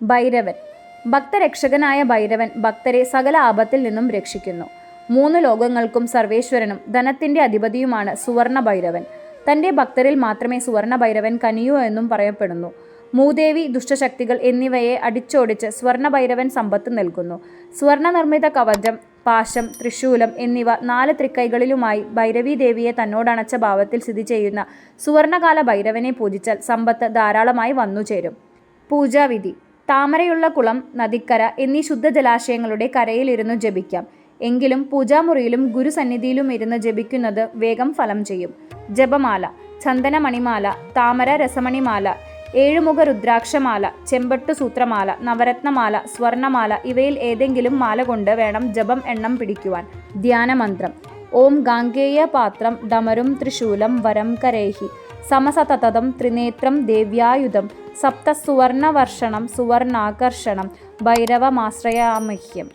ഭൈരവൻ. ഭക്തരക്ഷകനായ ഭൈരവൻ ഭക്തരെ സകല ആപത്തിൽ നിന്നും രക്ഷിക്കുന്നു. മൂന്ന് ലോകങ്ങൾക്കും സർവേശ്വരനും ധനത്തിന്റെ അധിപതിയുമാണ് സുവർണ ഭൈരവൻ. തന്റെ ഭക്തരിൽ മാത്രമേ സുവർണ ഭൈരവൻ കനിയൂ എന്നും പറയപ്പെടുന്നു. മൂദേവി ദുഷ്ടശക്തികൾ എന്നിവയെ അടിച്ചോടിച്ച് സ്വർണ ഭൈരവൻ സമ്പത്ത് നൽകുന്നു. സ്വർണ നിർമ്മിത കവചം പാശം തൃശൂലം എന്നിവ നാല് തൃക്കൈകളിലുമായി ഭൈരവി ദേവിയെ തന്നോടണച്ച ഭാവത്തിൽ സ്ഥിതി ചെയ്യുന്ന സുവർണകാല ഭൈരവനെ പൂജിച്ചാൽ സമ്പത്ത് ധാരാളമായി വന്നുചേരും. പൂജാവിധി. താമരയുള്ള കുളം നദിക്കര എന്നീ ശുദ്ധജലാശയങ്ങളുടെ കരയിലിരുന്നു ജപിക്കാം. എങ്കിലും പൂജാമുറിയിലും ഗുരുസന്നിധിയിലും ഇരുന്ന് ജപിക്കുന്നത് വേഗം ഫലം ചെയ്യും. ജപമാല ചന്ദനമണിമാല താമര രസമണിമാല ഏഴുമുഖ രുദ്രാക്ഷമാല ചെമ്പട്ടു സൂത്രമാല നവരത്നമാല സ്വർണമാല ഇവയിൽ ഏതെങ്കിലും മാല കൊണ്ട് വേണം ജപം എണ്ണം പിടിക്കുവാൻ. ധ്യാനമന്ത്രം ഓം ഗാംഗേയ പാത്രം ഡമരും ത്രിശൂലം വരം കരേഹി. സമസതതം ത്രിനേത്രം ദേവ്യായുധം സപ്ത സുവർണവർഷണം സുവർണാകർഷണം ഭൈരവമാശ്രയാമഹ്യം.